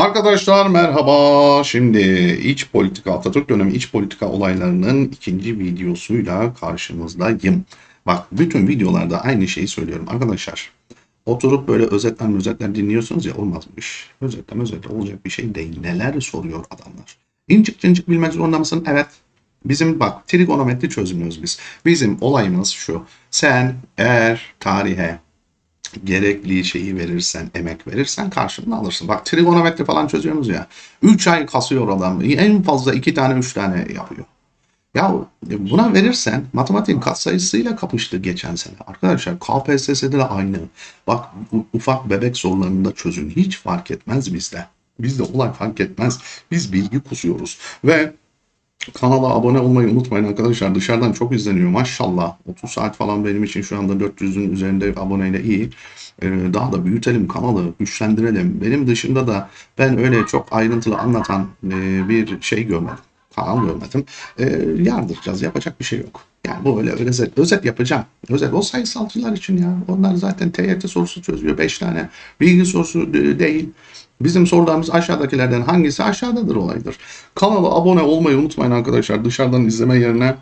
Arkadaşlar merhaba. Şimdi iç politika, Atatürk dönemi iç politika olaylarının ikinci videosuyla karşınızdayım. Bak bütün videolarda aynı şeyi söylüyorum arkadaşlar. Oturup böyle özetler özetler dinliyorsunuz ya olmazmış. Özetle özetle olacak bir şey değil. Neler soruyor adamlar. İncik cincik bilmek zorunda mısın? Evet. Bizim bak trigonometri çözümlüyoruz biz. Bizim olayımız şu. Sen eğer tarihe gerekli şeyi verirsen, emek verirsen karşılığını alırsın. Bak trigonometri falan çözüyoruz ya. 3 ay kasıyor adam. En fazla 2 tane 3 tane yapıyor. Ya buna verirsen matematiğin katsayısıyla kapıştı geçen sene. Arkadaşlar KPSS'de de aynı. Bak ufak bebek sorularında çözün. Hiç fark etmez bizde. Bizde olay fark etmez. Biz bilgi kusuyoruz. Ve Kanala abone olmayı unutmayın arkadaşlar. Dışarıdan çok izleniyor maşallah. 30 saat falan benim için şu anda 400'ün üzerinde aboneyle iyi. Ee, daha da büyütelim kanalı, güçlendirelim. Benim dışında da ben öyle çok ayrıntılı anlatan e, bir şey görmedim. Kanal görmedim. Ee, yardıracağız. Yapacak bir şey yok. Yani bu öyle özet, özet yapacağım. Özet o sayısalcılar için ya. Onlar zaten TYT sorusu çözüyor 5 tane. Bilgi sorusu e, değil. Bizim sorularımız aşağıdakilerden hangisi aşağıdadır olaydır. Kanala abone olmayı unutmayın arkadaşlar. Dışarıdan izleme yerine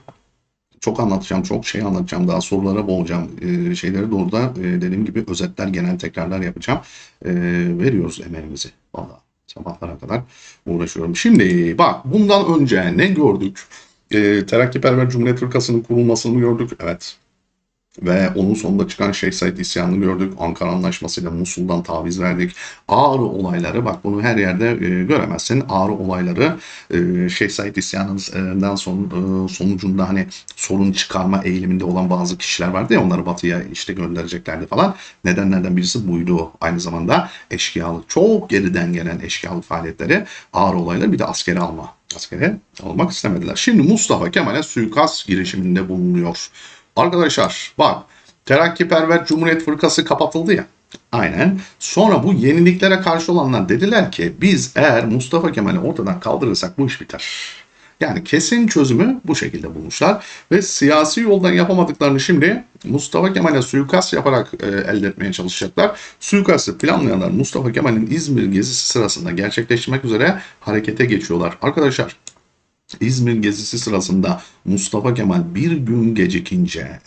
çok anlatacağım, çok şey anlatacağım. Daha sorulara boğacağım. Ee, şeyleri doğru da e, dediğim gibi özetler, genel tekrarlar yapacağım. Ee, veriyoruz emeğimizi. Vallahi sabahlara kadar uğraşıyorum. Şimdi bak bundan önce ne gördük? Ee, Terakkiperver Cumhuriyet Fırkası'nın kurulmasını gördük. Evet. Ve onun sonunda çıkan Şeyh Said isyanını gördük. Ankara Anlaşması'yla Musul'dan taviz verdik. Ağrı olayları bak bunu her yerde e, göremezsin. Ağrı olayları e, Şeyh Said isyanından son, e, sonucunda hani sorun çıkarma eğiliminde olan bazı kişiler vardı ya onları batıya işte göndereceklerdi falan. Nedenlerden birisi buydu. Aynı zamanda eşkıyalık çok geriden gelen eşkıyalık faaliyetleri ağır olayları bir de askere alma. Askere almak istemediler. Şimdi Mustafa Kemal'e suikast girişiminde bulunuyor. Arkadaşlar bak Terakkiperver Cumhuriyet Fırkası kapatıldı ya. Aynen. Sonra bu yeniliklere karşı olanlar dediler ki biz eğer Mustafa Kemal'i ortadan kaldırırsak bu iş biter. Yani kesin çözümü bu şekilde bulmuşlar ve siyasi yoldan yapamadıklarını şimdi Mustafa Kemal'e suikast yaparak e, elde etmeye çalışacaklar. Suikastı planlayanlar Mustafa Kemal'in İzmir gezisi sırasında gerçekleştirmek üzere harekete geçiyorlar. Arkadaşlar İzmir gezisi sırasında Mustafa Kemal bir gün gecikince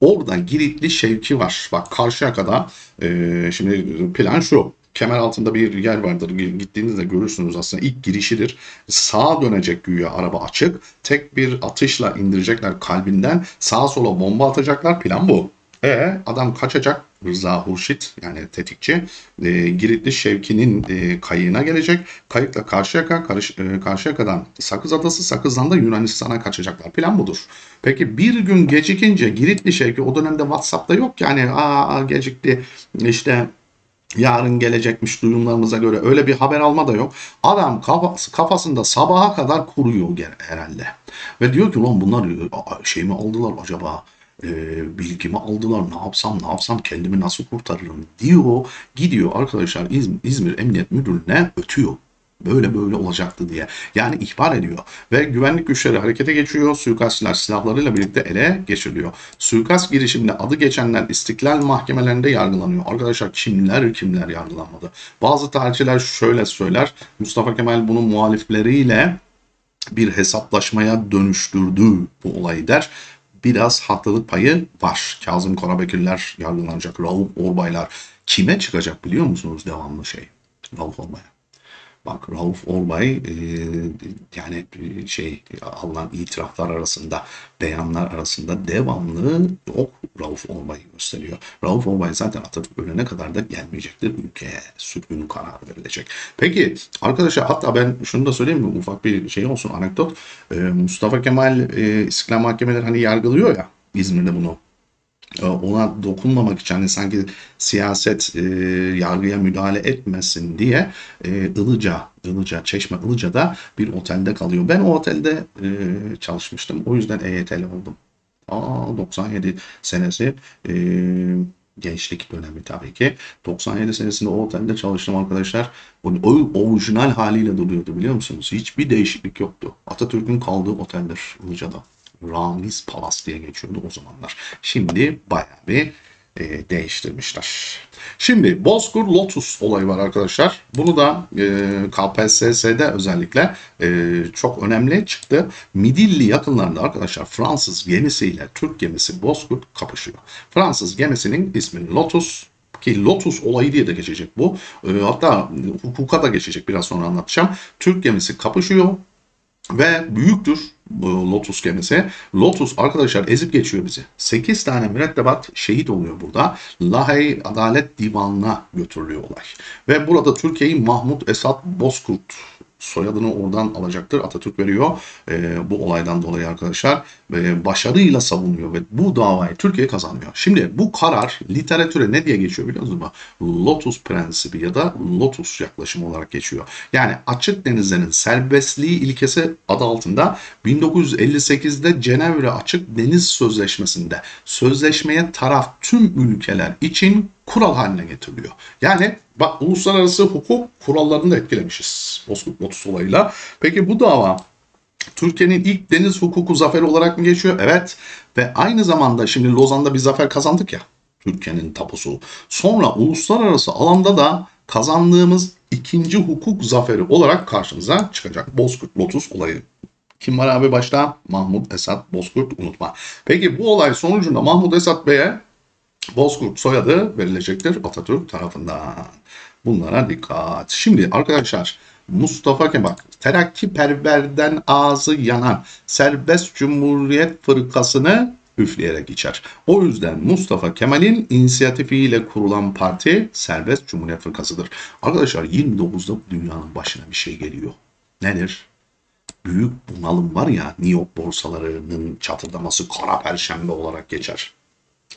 orada Giritli Şevki var. Bak Karşıyaka'da e, şimdi plan şu. Kemer altında bir yer vardır. Gittiğinizde görürsünüz aslında. ilk girişidir. Sağa dönecek güya araba açık. Tek bir atışla indirecekler kalbinden. Sağa sola bomba atacaklar. Plan bu. E adam kaçacak. Rıza Hurşit yani tetikçi e, Giritli Şevki'nin e, kayığına gelecek. Kayıkla Karşıyaka, karış, e, Karşıyaka'dan Sakız Adası, Sakız'dan da Yunanistan'a kaçacaklar. Plan budur. Peki bir gün gecikince Giritli Şevki o dönemde WhatsApp'ta yok yani aa gecikti işte yarın gelecekmiş duyumlarımıza göre öyle bir haber alma da yok. Adam kafası, kafasında sabaha kadar kuruyor herhalde. Ve diyor ki lan bunlar aa, şey mi aldılar acaba? E, bilgimi aldılar ne yapsam ne yapsam kendimi nasıl kurtarırım diyor. Gidiyor arkadaşlar İzmir, İzmir Emniyet Müdürlüğü'ne ötüyor. Böyle böyle olacaktı diye. Yani ihbar ediyor. Ve güvenlik güçleri harekete geçiyor. Suikastçılar silahlarıyla birlikte ele geçiriliyor. Suikast girişiminde adı geçenler istiklal mahkemelerinde yargılanıyor. Arkadaşlar kimler kimler yargılanmadı. Bazı tarihçiler şöyle söyler. Mustafa Kemal bunun muhalifleriyle bir hesaplaşmaya dönüştürdü bu olayı der. Biraz haklılık payı var. Kazım Karabekirler yargılanacak. Rauf Orbaylar. Kime çıkacak biliyor musunuz devamlı şey? Rauf Orbay'a. Bak Rauf Orbay e, yani e, şey alınan itiraflar arasında beyanlar arasında devamlı ok Rauf Orbay'ı gösteriyor. Rauf Orbay zaten Atatürk ölene kadar da gelmeyecektir ülkeye. Sürgün kararı verilecek. Peki arkadaşlar hatta ben şunu da söyleyeyim mi ufak bir şey olsun anekdot. E, Mustafa Kemal e, İstiklal Mahkemeleri hani yargılıyor ya İzmir'de bunu ona dokunmamak için hani sanki siyaset e, yargıya müdahale etmesin diye e, Ilıca, Ilıca, Çeşme Ilıca'da bir otelde kalıyor. Ben o otelde e, çalışmıştım. O yüzden EYT'li oldum. Aa, 97 senesi e, gençlik dönemi tabii ki. 97 senesinde o otelde çalıştım arkadaşlar. O orijinal haliyle duruyordu biliyor musunuz? Hiçbir değişiklik yoktu. Atatürk'ün kaldığı oteldir Ilıca'da. Ramiz Palas diye geçiyordu o zamanlar. Şimdi bayağı bir e, değiştirmişler. Şimdi Bozkır Lotus olayı var arkadaşlar. Bunu da e, KPSS'de özellikle e, çok önemli çıktı. Midilli yakınlarında arkadaşlar Fransız gemisiyle Türk gemisi Bozkır kapışıyor. Fransız gemisinin ismi Lotus ki Lotus olayı diye de geçecek bu. E, hatta hukuka da geçecek biraz sonra anlatacağım. Türk gemisi kapışıyor ve büyüktür bu Lotus gemisi. Lotus arkadaşlar ezip geçiyor bizi. 8 tane mürettebat şehit oluyor burada. Lahey Adalet Divanı'na götürülüyor olay. Ve burada Türkiye'yi Mahmut Esat Bozkurt soyadını oradan alacaktır. Atatürk veriyor e, bu olaydan dolayı arkadaşlar. E, başarıyla savunuyor ve bu davayı Türkiye kazanmıyor. Şimdi bu karar literatüre ne diye geçiyor biliyor musunuz? Lotus prensibi ya da Lotus yaklaşımı olarak geçiyor. Yani açık denizlerin serbestliği ilkesi adı altında 1958'de Cenevre Açık Deniz Sözleşmesi'nde sözleşmeye taraf tüm ülkeler için kural haline getiriliyor. Yani bak uluslararası hukuk kurallarını da etkilemişiz Bozkurt Lotus olayıyla. Peki bu dava Türkiye'nin ilk deniz hukuku zaferi olarak mı geçiyor? Evet. Ve aynı zamanda şimdi Lozan'da bir zafer kazandık ya. Türkiye'nin tapusu. Sonra uluslararası alanda da kazandığımız ikinci hukuk zaferi olarak karşımıza çıkacak. Bozkurt Lotus olayı. Kim var abi başta? Mahmut Esat Bozkurt unutma. Peki bu olay sonucunda Mahmut Esat Bey'e Bozkurt soyadı verilecektir Atatürk tarafından. Bunlara dikkat. Şimdi arkadaşlar Mustafa Kemal terakkiperverden ağzı yanan serbest cumhuriyet fırkasını üfleyerek içer. O yüzden Mustafa Kemal'in inisiyatifiyle kurulan parti Serbest Cumhuriyet Fırkası'dır. Arkadaşlar 29'da dünyanın başına bir şey geliyor. Nedir? Büyük bunalım var ya New York borsalarının çatırdaması kara perşembe olarak geçer.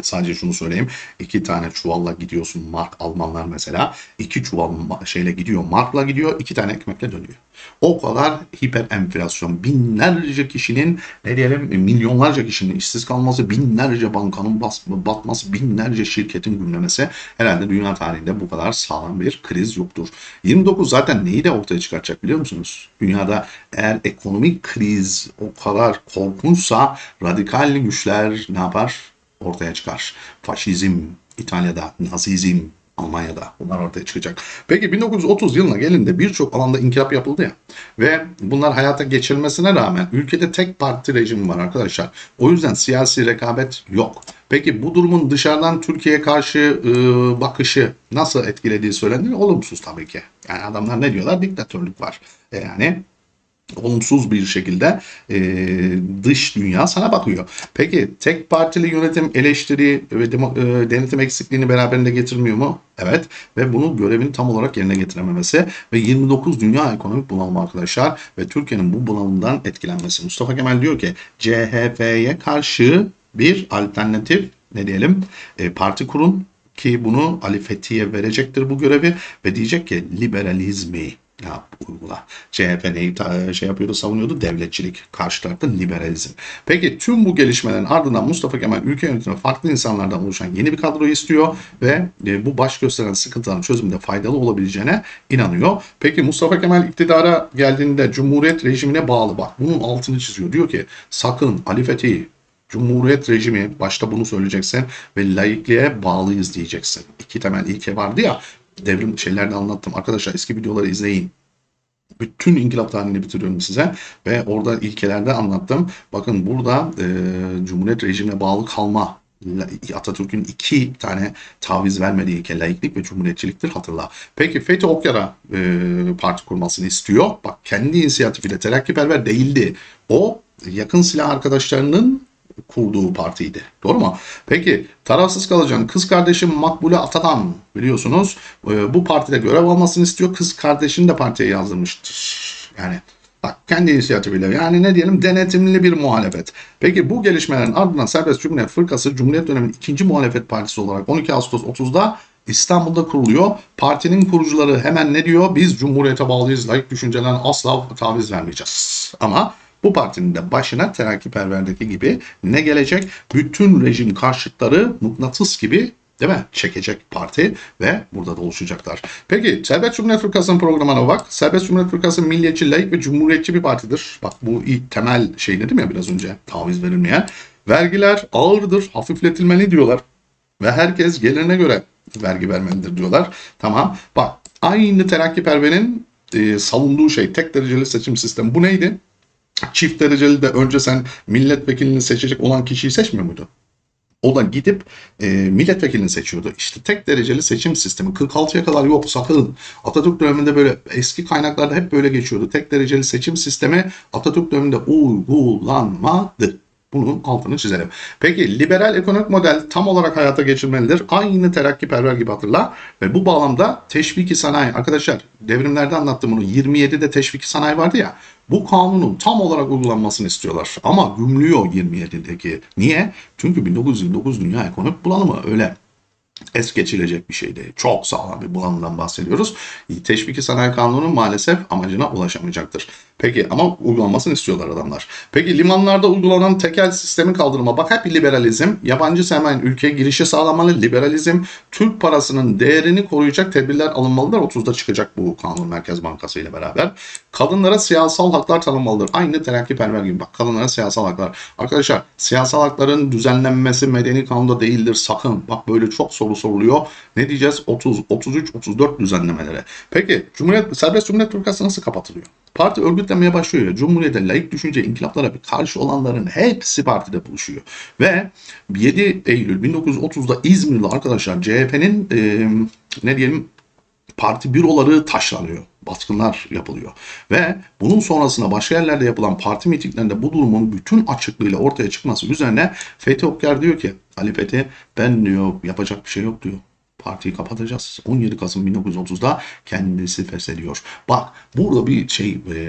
Sadece şunu söyleyeyim. iki tane çuvalla gidiyorsun mark Almanlar mesela. iki çuval şeyle gidiyor markla gidiyor. iki tane ekmekle dönüyor. O kadar hiper enflasyon. Binlerce kişinin ne diyelim milyonlarca kişinin işsiz kalması, binlerce bankanın bas, batması, binlerce şirketin gümlemesi herhalde dünya tarihinde bu kadar sağlam bir kriz yoktur. 29 zaten neyi de ortaya çıkartacak biliyor musunuz? Dünyada eğer ekonomik kriz o kadar korkunçsa radikal güçler ne yapar? Ortaya çıkar. Faşizm İtalya'da, Nazizm Almanya'da bunlar ortaya çıkacak. Peki 1930 yılına gelinde birçok alanda inkılap yapıldı ya ve bunlar hayata geçirilmesine rağmen ülkede tek parti rejimi var arkadaşlar. O yüzden siyasi rekabet yok. Peki bu durumun dışarıdan Türkiye'ye karşı e, bakışı nasıl etkilediği söylenir? Olumsuz tabii ki. Yani adamlar ne diyorlar? Diktatörlük var. E yani olumsuz bir şekilde e, dış dünya sana bakıyor. Peki tek partili yönetim eleştiri ve demo, e, denetim eksikliğini beraberinde getirmiyor mu? Evet ve bunu görevini tam olarak yerine getirememesi ve 29 dünya ekonomik bunalımı arkadaşlar ve Türkiye'nin bu bunalımdan etkilenmesi. Mustafa Kemal diyor ki CHP'ye karşı bir alternatif ne diyelim e, parti kurun ki bunu Ali Fethiye verecektir bu görevi ve diyecek ki liberalizmi yap, uygula. CHP neyi ta- şey yapıyordu, savunuyordu? Devletçilik. Karşı tarafta liberalizm. Peki tüm bu gelişmelerin ardından Mustafa Kemal ülke yönetimine farklı insanlardan oluşan yeni bir kadroyu istiyor ve e, bu baş gösteren sıkıntıların çözümünde faydalı olabileceğine inanıyor. Peki Mustafa Kemal iktidara geldiğinde Cumhuriyet rejimine bağlı bak. Bunun altını çiziyor. Diyor ki sakın Ali Fethi Cumhuriyet rejimi başta bunu söyleyeceksin ve laikliğe bağlıyız diyeceksin. İki temel ilke vardı ya devrim şeylerde anlattım. Arkadaşlar eski videoları izleyin. Bütün inkılap tarihini bitiriyorum size ve orada ilkelerde anlattım. Bakın burada e, Cumhuriyet rejimine bağlı kalma Atatürk'ün iki tane taviz vermediği ilke laiklik ve cumhuriyetçiliktir hatırla. Peki Fethi Okyar'a e, parti kurmasını istiyor. Bak kendi inisiyatifiyle terakkiperver değildi. O yakın silah arkadaşlarının kurduğu partiydi. Doğru mu? Peki tarafsız kalacağın kız kardeşim Makbule Atadan biliyorsunuz e, bu partide görev almasını istiyor. Kız kardeşini de partiye yazdırmıştır. Yani Bak kendi inisiyatifiyle yani ne diyelim denetimli bir muhalefet. Peki bu gelişmelerin ardından Serbest Cumhuriyet Fırkası Cumhuriyet döneminin ikinci muhalefet partisi olarak 12 Ağustos 30'da İstanbul'da kuruluyor. Partinin kurucuları hemen ne diyor? Biz Cumhuriyete bağlıyız. Layık düşünceden asla taviz vermeyeceğiz. Ama bu partinin de başına terakkiperverdeki gibi ne gelecek? Bütün rejim karşıtları mıknatıs gibi değil mi? Çekecek parti ve burada da oluşacaklar. Peki Serbest Cumhuriyet Fırkası'nın programına bak. Serbest Cumhuriyet Fırkası milliyetçi, layık ve cumhuriyetçi bir partidir. Bak bu ilk temel şey dedim ya biraz önce taviz verilmeyen. Vergiler ağırdır, hafifletilmeli diyorlar. ve herkes gelirine göre vergi vermelidir diyorlar. Tamam. Bak aynı terakkiperverin e, savunduğu şey tek dereceli seçim sistemi. Bu neydi? Çift dereceli de önce sen milletvekilini seçecek olan kişiyi seçmiyor muydu? O da gidip e, milletvekilini seçiyordu. İşte tek dereceli seçim sistemi 46'ya kadar yok sakın. Atatürk döneminde böyle eski kaynaklarda hep böyle geçiyordu. Tek dereceli seçim sistemi Atatürk döneminde uygulanmadı. Bunun altını çizelim. Peki liberal ekonomik model tam olarak hayata geçirmelidir. Aynı terakkiperver gibi hatırla. Ve bu bağlamda teşviki sanayi. Arkadaşlar devrimlerde anlattım bunu. 27'de teşviki sanayi vardı ya. Bu kanunun tam olarak uygulanmasını istiyorlar. Ama gümlüyor 27'deki. Niye? Çünkü 1929 dünya ekonomik bulanımı öyle es geçilecek bir şey değil. Çok sağlam bir bulanımdan bahsediyoruz. Teşviki sanayi kanunu maalesef amacına ulaşamayacaktır. Peki ama uygulanmasını istiyorlar adamlar. Peki limanlarda uygulanan tekel sistemi kaldırma. Bak hep liberalizm. Yabancı sermayenin ülkeye girişi sağlamalı. Liberalizm. Türk parasının değerini koruyacak tedbirler alınmalıdır. 30'da çıkacak bu kanun Merkez Bankası ile beraber. Kadınlara siyasal haklar tanınmalıdır. Aynı terakkiperver gibi. Bak kadınlara siyasal haklar. Arkadaşlar siyasal hakların düzenlenmesi medeni kanunda değildir. Sakın. Bak böyle çok soru soruluyor. Ne diyeceğiz? 30, 33, 34 düzenlemelere. Peki Cumhuriyet, serbest Cumhuriyet Türkası nasıl kapatılıyor? Parti örgütlenmeye başlıyor ya. Cumhuriyete, layık düşünce, inkılaplara bir karşı olanların hepsi partide buluşuyor. Ve 7 Eylül 1930'da İzmir'de arkadaşlar CHP'nin e, ne diyelim parti büroları taşlanıyor. Baskınlar yapılıyor. Ve bunun sonrasında başka yerlerde yapılan parti mitinglerinde bu durumun bütün açıklığıyla ortaya çıkması üzerine Fethi Okyar diyor ki Ali Fethi ben diyor yapacak bir şey yok diyor. Partiyi kapatacağız. 17 Kasım 1930'da kendisi feshediyor. Bak burada bir şey e,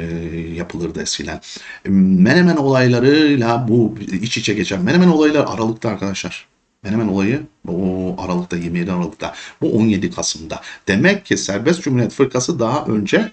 yapılırdı eskiden. Menemen olaylarıyla bu iç içe geçen Menemen olaylar Aralık'ta arkadaşlar. Menemen olayı o Aralık'ta 27 Aralık'ta bu 17 Kasım'da. Demek ki Serbest Cumhuriyet Fırkası daha önce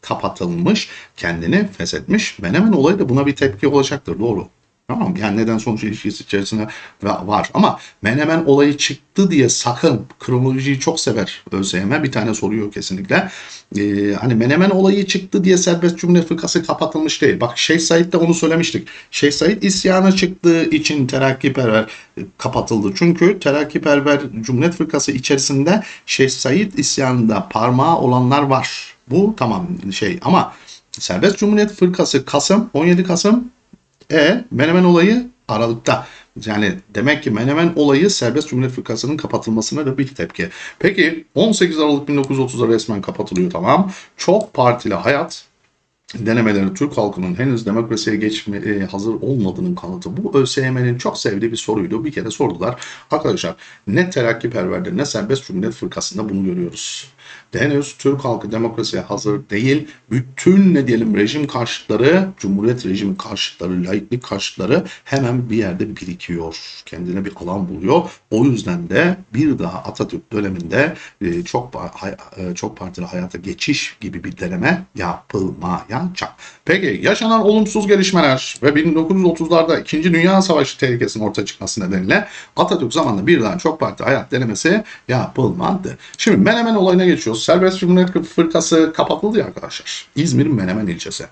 kapatılmış, kendini feshetmiş. Menemen olayı da buna bir tepki olacaktır. Doğru. Tamam yani neden sonuç ilişkisi içerisinde var. Ama Menemen olayı çıktı diye sakın kronolojiyi çok sever ÖSYM. Bir tane soruyor kesinlikle. Ee, hani Menemen olayı çıktı diye Serbest Cumhuriyet Fırkası kapatılmış değil. Bak Şeyh Said de onu söylemiştik. Şeyh Said isyanı çıktığı için terakkiperver e, kapatıldı. Çünkü terakkiperver Cumhuriyet Fırkası içerisinde Şeyh Said isyanında parmağı olanlar var. Bu tamam şey ama Serbest Cumhuriyet Fırkası Kasım 17 Kasım e Menemen olayı Aralık'ta. Yani demek ki Menemen olayı Serbest Cumhuriyet Fırkası'nın kapatılmasına da bir tepki. Peki 18 Aralık 1930'da resmen kapatılıyor tamam. Çok partili hayat denemeleri Türk halkının henüz demokrasiye geçme e, hazır olmadığının kanıtı. Bu ÖSYM'nin çok sevdiği bir soruydu. Bir kere sordular. Arkadaşlar ne terakkiperverde ne serbest cumhuriyet fırkasında bunu görüyoruz. Henüz Türk halkı demokrasiye hazır değil. Bütün ne diyelim rejim karşıtları, cumhuriyet rejimi karşıtları, laiklik karşıtları hemen bir yerde birikiyor. Kendine bir alan buluyor. O yüzden de bir daha Atatürk döneminde e, çok e, çok partili hayata geçiş gibi bir deneme yapılmayacak. Peki yaşanan olumsuz gelişmeler ve 1930'larda 2. Dünya Savaşı tehlikesinin ortaya çıkması nedeniyle Atatürk zamanında birden çok parti hayat denemesi yapılmadı. Şimdi Menemen olayına geçiyoruz. Serbest Cumhuriyet Fırkası kapatıldı ya arkadaşlar. İzmir'in Menemen ilçesi.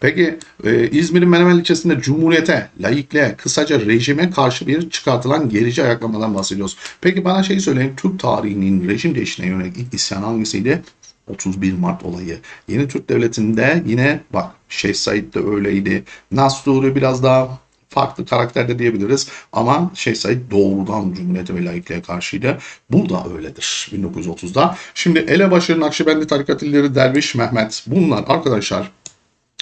Peki e, İzmir'in Menemen ilçesinde Cumhuriyete, laikliğe, kısaca rejime karşı bir çıkartılan gerici ayaklamadan bahsediyoruz. Peki bana şey söyleyin. Türk tarihinin rejim değişine yönelik ilk isyan hangisiydi? 31 Mart olayı. Yeni Türk Devleti'nde yine bak Şeyh Said de öyleydi. Nasturi biraz daha farklı karakterde diyebiliriz. Ama Şeyh Said doğrudan Cumhuriyete ve laikliğe karşıydı. Bu da öyledir 1930'da. Şimdi Elebaşı, Nakşibendi tarikat illeri Derviş Mehmet bunlar arkadaşlar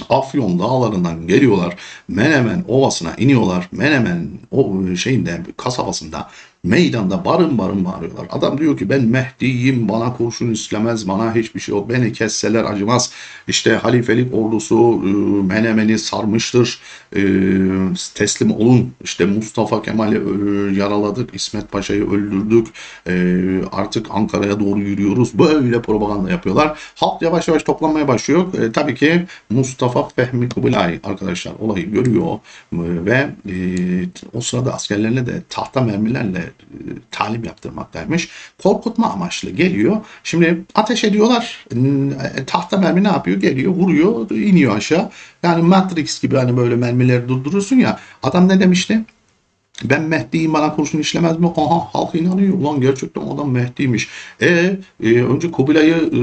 Afyon dağlarından geliyorlar. Menemen Ovası'na iniyorlar. Menemen o şeyinde kasabasında meydanda barın barın bağırıyorlar. Adam diyor ki ben Mehdi'yim bana kurşun istemez bana hiçbir şey yok beni kesseler acımaz. İşte halifelik ordusu e, Menemen'i sarmıştır e, teslim olun işte Mustafa Kemal'i e, yaraladık İsmet Paşa'yı öldürdük e, artık Ankara'ya doğru yürüyoruz böyle propaganda yapıyorlar. Halk yavaş yavaş toplanmaya başlıyor. E, tabii ki Mustafa Fehmi Kubilay arkadaşlar olayı görüyor e, ve e, o sırada askerlerine de tahta mermilerle talim yaptırmaktaymış. Korkutma amaçlı geliyor. Şimdi ateş ediyorlar. E, tahta mermi ne yapıyor? Geliyor, vuruyor, iniyor aşağı. Yani Matrix gibi hani böyle mermileri durdurursun ya. Adam ne demişti? Ben Mehdi'yim bana kurşun işlemez mi? Aha halk inanıyor. Ulan gerçekten adam Mehdi'ymiş. E, e önce Kubilay'ı e,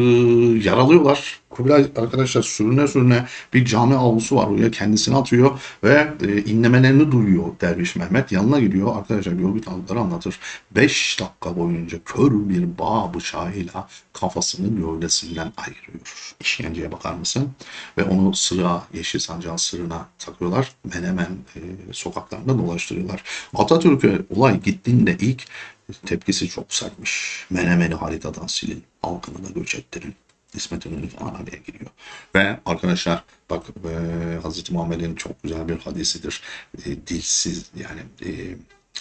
yaralıyorlar. Kubilay arkadaşlar sürüne sürüne bir cami avlusu var. Oraya kendisini atıyor ve e, inlemelerini duyuyor Derviş Mehmet. Yanına gidiyor. Arkadaşlar görgü tanıkları anlatır. 5 dakika boyunca kör bir bağ bıçağıyla kafasını gövdesinden ayırıyor. İşkenceye bakar mısın? Ve onu sıra, yeşil sancağın sırrına takıyorlar. Menemen e, sokaklarında dolaştırıyorlar. Atatürk'e olay gittiğinde ilk tepkisi çok sertmiş. Menemeni haritadan silin, halkını da göç ettirin. İsmet İnönü falan araya giriyor. Ve arkadaşlar bak e, Hazreti Muhammed'in çok güzel bir hadisidir. E, dilsiz yani e,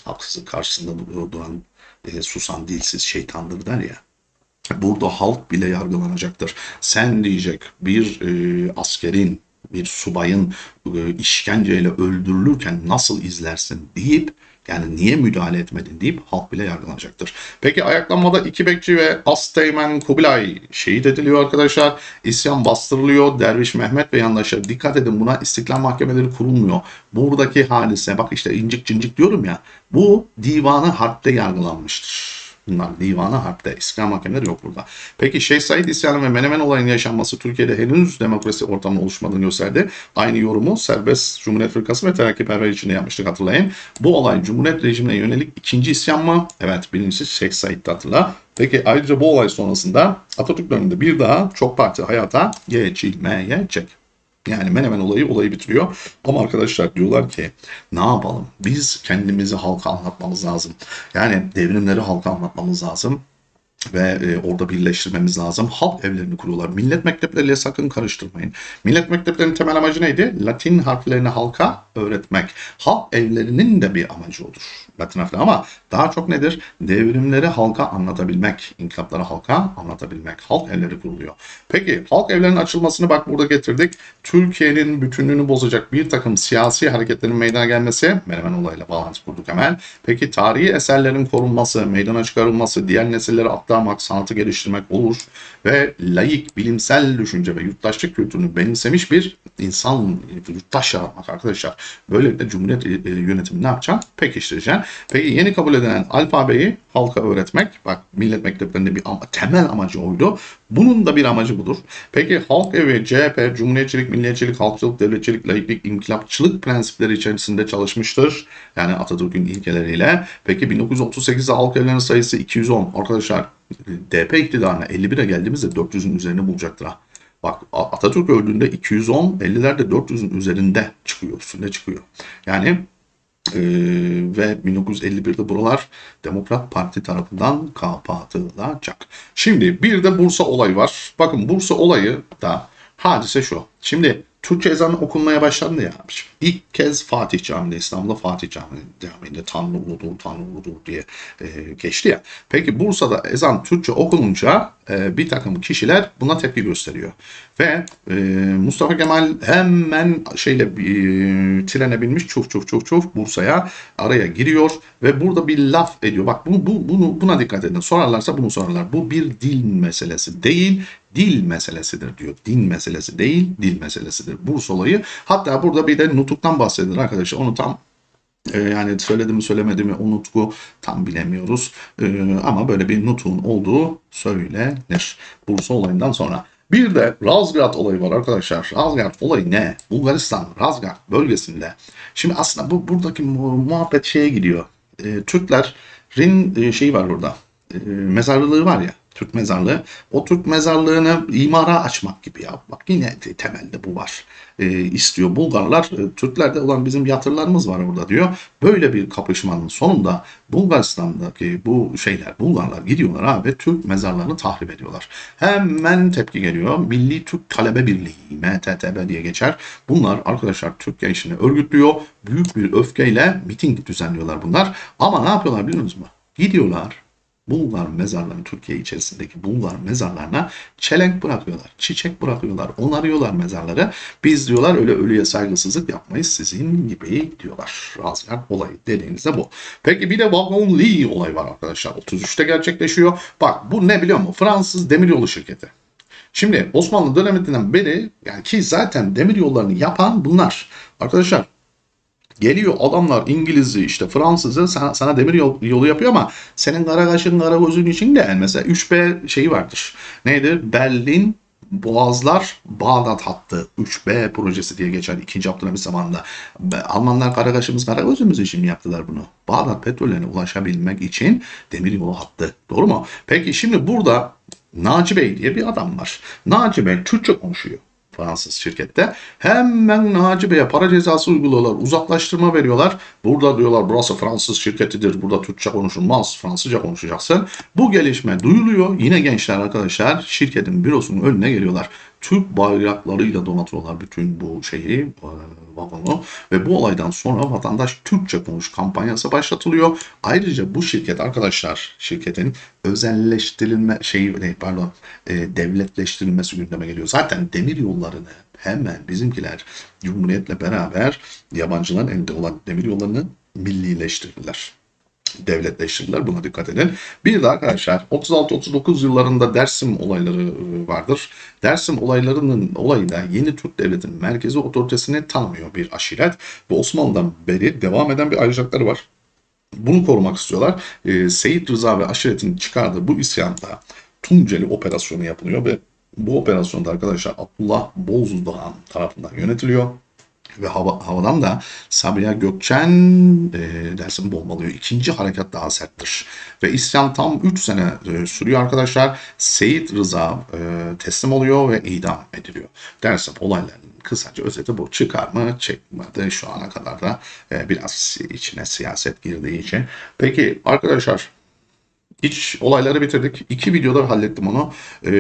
haksızın karşısında duran e, susan dilsiz şeytandır der ya. Burada halk bile yargılanacaktır. Sen diyecek bir e, askerin, bir subayın e, işkenceyle öldürülürken nasıl izlersin deyip yani niye müdahale etmedin deyip halk bile yargılanacaktır. Peki ayaklanmada iki bekçi ve Asteğmen Kubilay şehit ediliyor arkadaşlar. İsyan bastırılıyor. Derviş Mehmet ve yandaşları dikkat edin buna istiklal mahkemeleri kurulmuyor. Buradaki hadise bak işte incik cincik diyorum ya bu divanı harpte yargılanmıştır. Bunlar divana harpte. İstiklal mahkemeleri yok burada. Peki Şeyh Said isyanı ve Menemen olayının yaşanması Türkiye'de henüz demokrasi ortamı oluşmadığını gösterdi. Aynı yorumu Serbest Cumhuriyet Fırkası ve Terakkiperver içinde yapmıştık hatırlayın. Bu olay Cumhuriyet rejimine yönelik ikinci isyan mı? Evet birincisi Şeyh Said'de hatırla. Peki ayrıca bu olay sonrasında Atatürk döneminde bir daha çok parti hayata geçilmeyecek. Yani Menemen olayı olayı bitiriyor. Ama arkadaşlar diyorlar ki ne yapalım? Biz kendimizi halka anlatmamız lazım. Yani devrimleri halka anlatmamız lazım ve e, orada birleştirmemiz lazım. Halk evlerini kuruyorlar. Millet mektepleriyle sakın karıştırmayın. Millet mekteplerinin temel amacı neydi? Latin harflerini halka öğretmek. Halk evlerinin de bir amacı olur. Latin harfleri ama daha çok nedir? Devrimleri halka anlatabilmek. inkılapları halka anlatabilmek. Halk evleri kuruluyor. Peki halk evlerinin açılmasını bak burada getirdik. Türkiye'nin bütünlüğünü bozacak bir takım siyasi hareketlerin meydana gelmesi Menemen olayıyla bağlantı kurduk hemen. Peki tarihi eserlerin korunması, meydana çıkarılması, diğer nesillere aktarmak, sanatı geliştirmek olur ve layık, bilimsel düşünce ve yurttaşlık kültürünü benimsemiş bir insan, yurttaş yaratmak arkadaşlar. Böylelikle Cumhuriyet e, yönetimi ne yapacaksın? Pekiştireceksin. Peki yeni kabul edilen alfabeyi halka öğretmek. Bak millet mekteplerinde bir ama, temel amacı oydu. Bunun da bir amacı budur. Peki halk evi, CHP, Cumhuriyetçilik, Milliyetçilik, Halkçılık, Devletçilik, Laiklik, İnkılapçılık prensipleri içerisinde çalışmıştır. Yani Atatürk'ün ilkeleriyle. Peki 1938'de halk evlerinin sayısı 210. Arkadaşlar DP iktidarına 51'e geldiğimizde 400'ün üzerine bulacaktır ha. Bak Atatürk öldüğünde 210, 50'lerde 400'ün üzerinde çıkıyor, üstünde çıkıyor. Yani ee, ve 1951'de buralar Demokrat Parti tarafından kapatılacak. Şimdi bir de Bursa olayı var. Bakın Bursa olayı da hadise şu. Şimdi Türkçe ezan okunmaya başlandı ya. İlk kez Fatih Camii'nde, İstanbul'da Fatih Camii'nde Tanrı uludur, Tanrı uludur diye e, geçti ya. Peki Bursa'da ezan Türkçe okununca e, bir takım kişiler buna tepki gösteriyor. Ve e, Mustafa Kemal hemen şeyle e, trene binmiş çuf çuf çuf çuf Bursa'ya araya giriyor ve burada bir laf ediyor. Bak bu, bu, bunu, buna dikkat edin. Sorarlarsa bunu sorarlar. Bu bir dil meselesi değil, dil meselesidir diyor. Din meselesi değil, dil meselesidir. Bursa olayı. Hatta burada bir de nutuktan bahsedilir arkadaşlar. Onu tam e, yani söyledi mi söylemedi mi o tam bilemiyoruz. E, ama böyle bir nutun olduğu söylenir. Bursa olayından sonra. Bir de Razgrad olayı var arkadaşlar. Razgrad olayı ne? Bulgaristan, Razgrad bölgesinde. Şimdi aslında bu buradaki muhabbet şeye gidiyor. E, Türklerin e, şeyi var burada. E, mezarlığı var ya. Türk mezarlığı. O Türk mezarlığını imara açmak gibi ya. Bak yine temelde bu var. E, istiyor Bulgarlar. E, Türklerde olan bizim yatırlarımız var orada diyor. Böyle bir kapışmanın sonunda Bulgaristan'daki bu şeyler Bulgarlar gidiyorlar abi Türk mezarlarını tahrip ediyorlar. Hemen tepki geliyor. Milli Türk Talebe Birliği MTTB diye geçer. Bunlar arkadaşlar Türk gençliğini örgütlüyor. Büyük bir öfkeyle miting düzenliyorlar bunlar. Ama ne yapıyorlar biliyor musunuz? Gidiyorlar Bulgar mezarlarını Türkiye içerisindeki Bulgar mezarlarına çelenk bırakıyorlar. Çiçek bırakıyorlar. Onarıyorlar mezarları. Biz diyorlar öyle ölüye saygısızlık yapmayız sizin gibi diyorlar. Razgar olayı dediğinizde bu. Peki bir de Wagon Lee olayı var arkadaşlar. 33'te gerçekleşiyor. Bak bu ne biliyor musun? Fransız demiryolu şirketi. Şimdi Osmanlı döneminden beri yani ki zaten demir yollarını yapan bunlar. Arkadaşlar Geliyor adamlar İngiliz'i işte Fransız'ı sana, sana demir yol- yolu yapıyor ama senin kara kaşın kara gözün için değil. Mesela 3B şeyi vardır. Neydi? Berlin Boğazlar Bağdat hattı 3B projesi diye geçer 2. Abdülhamit zamanında. Almanlar kara kaşımız kara gözümüz için mi yaptılar bunu? Bağdat petrollerine ulaşabilmek için demir yolu hattı. Doğru mu? Peki şimdi burada Naci Bey diye bir adam var. Naci Bey Türkçe konuşuyor. Fransız şirkette. Hemen Naci Bey'e para cezası uyguluyorlar. Uzaklaştırma veriyorlar. Burada diyorlar burası Fransız şirketidir. Burada Türkçe konuşulmaz. Fransızca konuşacaksın. Bu gelişme duyuluyor. Yine gençler arkadaşlar şirketin bürosunun önüne geliyorlar. Türk bayraklarıyla donatıyorlar bütün bu şeyi, e, vagonu ve bu olaydan sonra vatandaş Türkçe konuş kampanyası başlatılıyor. Ayrıca bu şirket arkadaşlar şirketin özelleştirilme şeyi ne, pardon e, devletleştirilmesi gündeme geliyor. Zaten demir yollarını hemen bizimkiler Cumhuriyet'le beraber yabancıların elinde olan demir yollarını millileştirdiler devletleştirdiler. Buna dikkat edin. Bir de arkadaşlar 36-39 yıllarında Dersim olayları e, vardır. Dersim olaylarının olayı da yeni Türk Devleti'nin merkezi otoritesini tanımıyor bir aşiret. Ve Osmanlı'dan beri devam eden bir ayrıcalıkları var. Bunu korumak istiyorlar. Ee, Seyit Rıza ve aşiretin çıkardığı bu isyanda Tunceli operasyonu yapılıyor ve bu operasyonda arkadaşlar Abdullah Bozdoğan tarafından yönetiliyor. Ve hava, havadan da Sabiha Gökçen e, dersini bombalıyor. İkinci harekat daha serttir. Ve isyan tam 3 sene e, sürüyor arkadaşlar. Seyit Rıza e, teslim oluyor ve idam ediliyor. Dersim olaylarının kısaca özeti bu. Çıkar mı çekmedi şu ana kadar da e, biraz içine siyaset girdiği için. Peki arkadaşlar İç olayları bitirdik. İki videoda hallettim onu. Ee,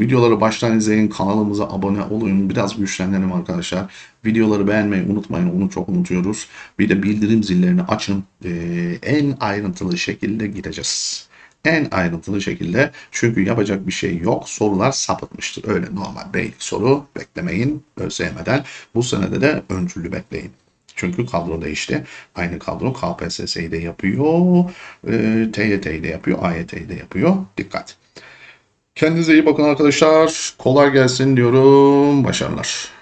videoları baştan izleyin. Kanalımıza abone olun. Biraz güçlenelim arkadaşlar. Videoları beğenmeyi unutmayın. Onu çok unutuyoruz. Bir de bildirim zillerini açın. Ee, en ayrıntılı şekilde gideceğiz. En ayrıntılı şekilde. Çünkü yapacak bir şey yok. Sorular sapıtmıştır. Öyle normal beylik soru beklemeyin. ÖSYM'den. Bu senede de öncülü bekleyin. Çünkü kadro değişti. Aynı kadro KPSS'yi de yapıyor, e, TYT'yi de yapıyor, AYT'yi de yapıyor. Dikkat. Kendinize iyi bakın arkadaşlar. Kolay gelsin diyorum. Başarılar.